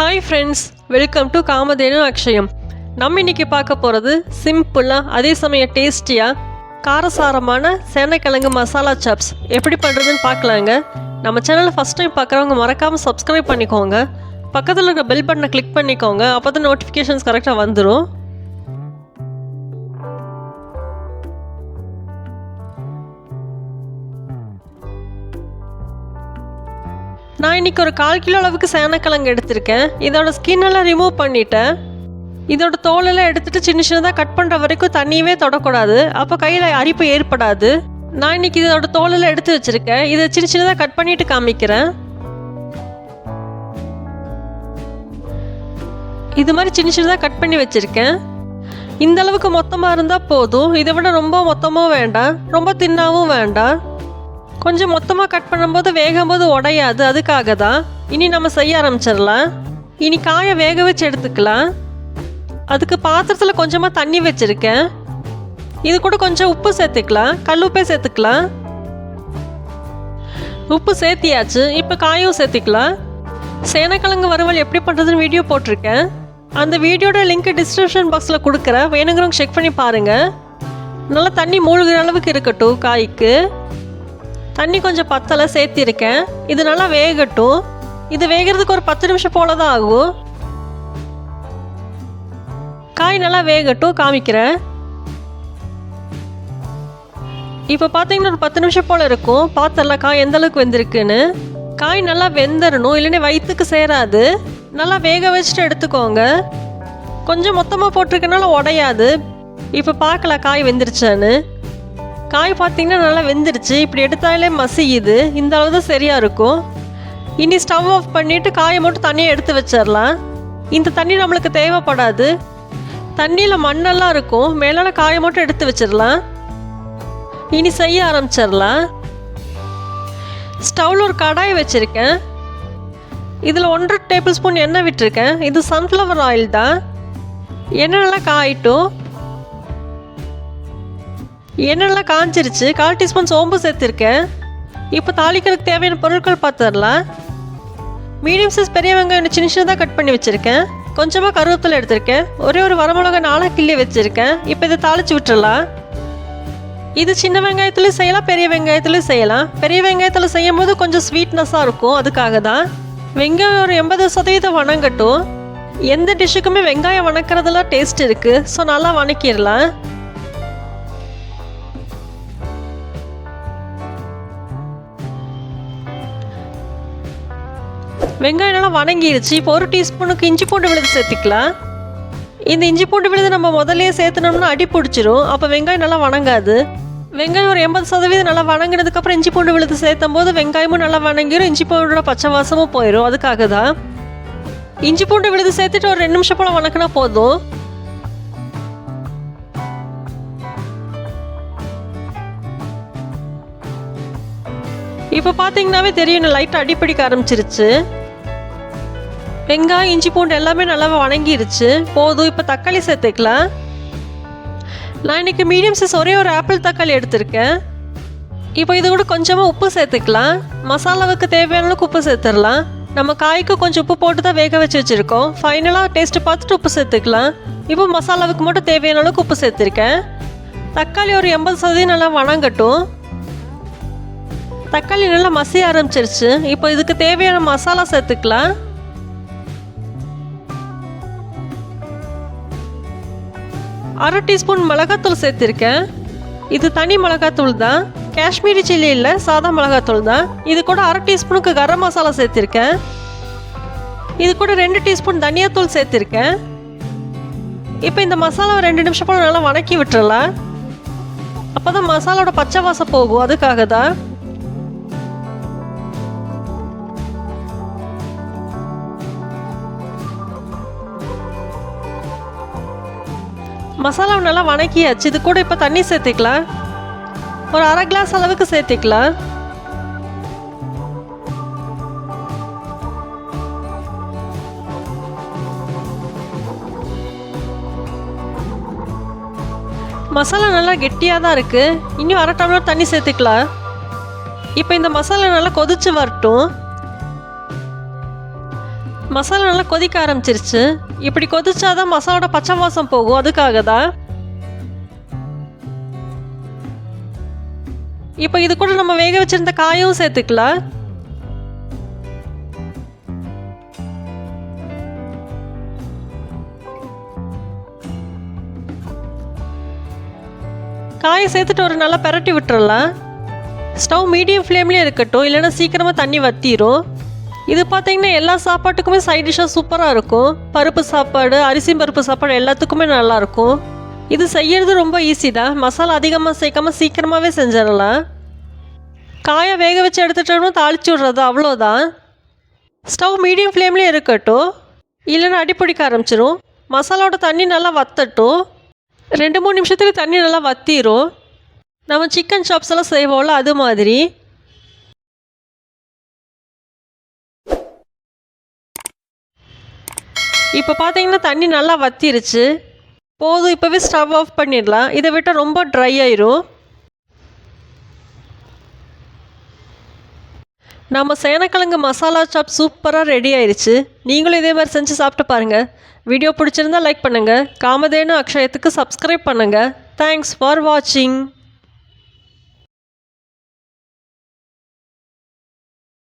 Hi friends welcome to Kamadhenu Akshayam நம்ம இன்னைக்கு பார்க்க போகிறது சிம்பிளாக அதே சமயம் டேஸ்டியாக காரசாரமான சேனைக்கிழங்கு மசாலா சாப்ஸ் எப்படி பண்ணுறதுன்னு பார்க்கலாங்க நம்ம சேனலை ஃபஸ்ட் டைம் பார்க்குறவங்க மறக்காமல் சப்ஸ்கிரைப் பண்ணிக்கோங்க பக்கத்தில் இருக்க பெல் பட்டனை கிளிக் பண்ணிக்கோங்க அப்போ தான் நோட்டிஃபிகேஷன்ஸ் கரெக்டாக வந்துடும் நான் இன்னைக்கு ஒரு கால் கிலோ அளவுக்கு சேனக்கிழங்கு எடுத்திருக்கேன். இதோட ஸ்கின் எல்லாம் ரிமூவ் பண்ணிட்டேன். இதோட தோலெல்லாம் எடுத்துட்டு சின்ன சின்னதாக கட் பண்ணுற வரைக்கும் தண்ணியவே தொடக்கூடாது. அப்போ கையில் அரிப்பு ஏற்படாது. நான் இன்னைக்கு இதோட தோலெல்லாம் எடுத்து வச்சுருக்கேன். இதை சின்ன சின்னதாக கட் பண்ணிட்டு காமிக்கிறேன். இது மாதிரி சின்ன சின்னதாக கட் பண்ணி வச்சுருக்கேன். இந்த அளவுக்கு மொத்தமாக இருந்தால் போதும். இதை விட ரொம்ப மொத்தமும் வேண்டாம். ரொம்ப தின்னாவும் வேண்டாம். கொஞ்சம் மொத்தமாக கட் பண்ணும்போது வேகும்போது உடையாது. அதுக்காக தான் இனி நம்ம செய்ய ஆரம்பிச்சிடலாம். இனி காயை வேக வச்சு எடுத்துக்கலாம். அதுக்கு பாத்திரத்தில் கொஞ்சமாக தண்ணி வச்சுருக்கேன். இது கூட கொஞ்சம் உப்பு சேர்த்துக்கலாம். கல் சேர்த்துக்கலாம். உப்பு சேர்த்தியாச்சு. இப்போ காயும் சேர்த்துக்கலாம். சேனக்கிழங்கு வறுவல் எப்படி பண்ணுறதுன்னு வீடியோ போட்டிருக்கேன். அந்த வீடியோட லிங்க் டிஸ்கிரிப்ஷன் பாக்ஸில் கொடுக்குறேன். வேணுங்கிறவங்க செக் பண்ணி பாருங்கள் நல்லா தண்ணி மூழ்கிற அளவுக்கு இருக்கட்டும் காய்க்கு. தண்ணி கொஞ்சம் பத்தலை சேர்த்திருக்கேன். இது நல்லா வேகட்டும். இது வேகிறதுக்கு ஒரு பத்து நிமிஷம் போல தான் ஆகும். காய் நல்லா வேகட்டும் காமிக்கிறேன். இப்போ பார்த்தீங்கன்னா ஒரு பத்து நிமிஷம் போல் இருக்கும். பார்த்துடலாம் காய் எந்த அளவுக்கு வெந்திருக்குன்னு. காய் நல்லா வெந்துடணும் இல்லைன்னா வயிற்றுக்கு சேராது. நல்லா வேக வச்சுட்டு எடுத்துக்கோங்க. கொஞ்சம் மொத்தமாக போட்டிருக்கனால உடையாது. இப்போ பார்க்கலாம் காய் வெந்துருச்சான்னு. காய் பார்த்தீங்கன்னா நல்லா வெந்துருச்சு இப்படி எடுத்தாலே மசியுது. இந்த அளவு தான் சரியாக இருக்கும். இனி ஸ்டவ் ஆஃப் பண்ணிவிட்டு காயை மட்டும் தண்ணியை எடுத்து வச்சிடலாம். இந்த தண்ணி நம்மளுக்கு தேவைப்படாது. தண்ணியில் மண்ணெல்லாம் இருக்கும். மேலான காயை மட்டும் எடுத்து வச்சிடலாம். இனி செய்ய ஆரம்பிச்சிடலாம். ஸ்டவ்வில் ஒரு கடாய் வச்சுருக்கேன். இதில் ஒன்றரை டேபிள் ஸ்பூன் எண்ணெய் விட்டுருக்கேன். இது சன்ஃப்ளவர் ஆயில் தான். எண்ணெய் நல்லா காயிட்டும். எண்ணெய்லாம் காஞ்சிருச்சு? கால் டீஸ்பூன் சோம்பு சேர்த்துருக்கேன். இப்போ தாளிக்கிறதுக்கு தேவையான பொருட்கள் பார்த்துடலாம் மீடியம் சைஸ் பெரிய வெங்காயம் சின்ன சின்னதாக கட் பண்ணி வச்சுருக்கேன். கொஞ்சமாக கருவேப்பிலை எடுத்திருக்கேன். ஒரே ஒரு வரமிளகா நாளாக கிள்ளி வச்சுருக்கேன். இப்போ இதை தாளிச்சு விட்டுறலாம். இது சின்ன வெங்காயத்துலேயும் செய்யலாம் பெரிய வெங்காயத்துலேயும் செய்யலாம். பெரிய வெங்காயத்தில் செய்யும் போது கொஞ்சம் ஸ்வீட்னஸாக இருக்கும். அதுக்காக தான். வெங்காயம் ஒரு எண்பது சதவீதம் வணங்கட்டும். எந்த டிஷ்ஷுக்குமே வெங்காயம் வணக்கிறதுல டேஸ்ட் இருக்குது ஸோ நல்லா வணக்கிடலாம். வெங்காயம் நல்லா வணங்கிடுச்சு இப்போ ஒரு டீஸ்பூனுக்கு இஞ்சி பூண்டு விழுது சேர்த்துக்கலாம். இந்த இஞ்சி பூண்டு விழுது நம்ம முதல்லயே சேர்த்துனோம்னா அடி பிடிச்சிரும். அப்போ வெங்காயம் நல்லா வணங்காது. வெங்காயம் ஒரு எண்பது சதவீதம் நல்லா வணங்கினதுக்கப்புறம் இஞ்சி பூண்டு விழுது சேர்த்தும் போது வெங்காயமும் நல்லா வணங்கிரும். இஞ்சி பூண்டோட பச்சை வாசமும் போயிடும் அதுக்காக தான். இஞ்சி பூண்டு விழுது சேர்த்துட்டு ஒரு ரெண்டு நிமிஷம் போல் வணக்கினா போதும். இப்போ பார்த்தீங்கன்னாவே தெரியும் லைட்டாக அடிப்பிடிக்க ஆரம்பிச்சிருச்சு. வெங்காயம் இஞ்சி பூண்டு எல்லாமே நல்லா வணங்கிருச்சு. போதும் இப்போ தக்காளி சேர்த்துக்கலாம். நான் இன்னைக்கு மீடியம் சைஸ் ஒரே ஒரு ஆப்பிள் தக்காளி எடுத்திருக்கேன். இப்போ இது கூட கொஞ்சமாக உப்பு சேர்த்துக்கலாம். மசாலாவுக்கு தேவையான அளவுக்கு உப்பு சேர்த்துடலாம். நம்ம காய்க்கு கொஞ்சம் உப்பு போட்டு தான் வேக வச்சு வச்சுருக்கோம். ஃபைனலாக டேஸ்ட்டு பார்த்துட்டு உப்பு சேர்த்துக்கலாம். இப்போ மசாலாவுக்கு மட்டும் தேவையான அளவுக்கு உப்பு சேர்த்துருக்கேன். தக்காளி ஒரு எண்பது சதவீதம் நல்லா வணங்கட்டும். தக்காளி நல்லா மசிய ஆரம்பிச்சிருச்சு. இப்போ இதுக்கு தேவையான மசாலா சேர்த்துக்கலாம். அரை டீஸ்பூன் மிளகாத்தூள் சேர்த்துருக்கேன். இது தனி மிளகாத்தூள் தான். காஷ்மீரி சில்லி இல்லை சாதா மிளகாத்தூள் தான். இது கூட அரை டீஸ்பூனுக்கு கரம் மசாலா சேர்த்துருக்கேன். இது கூட ரெண்டு டீஸ்பூன் தனியாத்தூள் சேர்த்துருக்கேன். இப்போ இந்த மசாலாவை ரெண்டு நிமிஷம் போல நல்லா வணக்கி விட்டுறலாம். அப்போ தான் மசாலாவோட பச்சை வாசம் போகும். அதுக்காக தான் மசாலாவை நல்லா வணக்கியாச்சு. இது கூட இப்போ தண்ணி சேர்த்துக்கலாம். ஒரு அரை கிளாஸ் அளவுக்கு சேர்த்துக்கலாம். மசாலா நல்லா கெட்டியாக தான் இருக்குது இன்னும் அரை டம்ளர் தண்ணி சேர்த்துக்கலாம். இப்போ இந்த மசாலா நல்லா கொதிச்சு வரட்டும். மசாலா நல்லா கொதிக்க ஆரம்பிச்சிருச்சு. இப்படி கொதிச்சாதான் மசாலோட பச்சை வாசம் போகும். அதுக்காக தான் இப்போ இது கூட நம்ம வேக வச்சிருந்த காயும் சேர்த்துக்கலாம். காயை சேர்த்துட்டு ஒரு நல்லா பெரட்டி விட்டுறலாம். ஸ்டவ் மீடியம் ஃப்ளேம்லேயே இருக்கட்டும். இல்லைன்னா சீக்கிரமாக தண்ணி வத்திரும். இது பார்த்தீங்கன்னா எல்லா சாப்பாட்டுக்குமே சைட் டிஷ்ஷாக சூப்பராக இருக்கும். பருப்பு சாப்பாடு அரிசி பருப்பு சாப்பாடு எல்லாத்துக்குமே நல்லாயிருக்கும் இது செய்யறது ரொம்ப ஈஸி தான். மசாலா அதிகமாக சேர்க்காம சீக்கிரமாகவே செஞ்சிடலாம். காயை வேக வச்சு எடுத்துட்டோம்னா தாளிச்சு விட்றது அவ்வளோதான் ஸ்டவ் மீடியம் ஃப்ளேம்லேயே இருக்கட்டும். இல்லைன்னா அடிப்பிடிக்க ஆரம்பிச்சிரும். மசாலாவோட தண்ணி நல்லா வத்தட்டும். ரெண்டு மூணு நிமிஷத்துக்கு தண்ணி நல்லா வத்திரும். நம்ம சிக்கன் சாப்ஸ் எல்லாம் செய்வோம்ல அது மாதிரி. இப்போ பார்த்தீங்கன்னா தண்ணி நல்லா வத்திருச்சு. போதும் இப்போவே ஸ்டவ் ஆஃப் பண்ணிடலாம். இதை விட்டால் ரொம்ப ட்ரை ஆயிரும். நம்ம சேனக்கிழங்கு மசாலா சாப் சூப்பராக ரெடி ஆயிடுச்சு நீங்களும் இதே மாதிரி செஞ்சு சாப்பிட்டு பாருங்கள் வீடியோ பிடிச்சிருந்தா லைக் பண்ணுங்கள் காமதேனு அக்ஷயத்துக்கு சப்ஸ்கிரைப் பண்ணுங்கள் தேங்க்ஸ் ஃபார் வாட்சிங்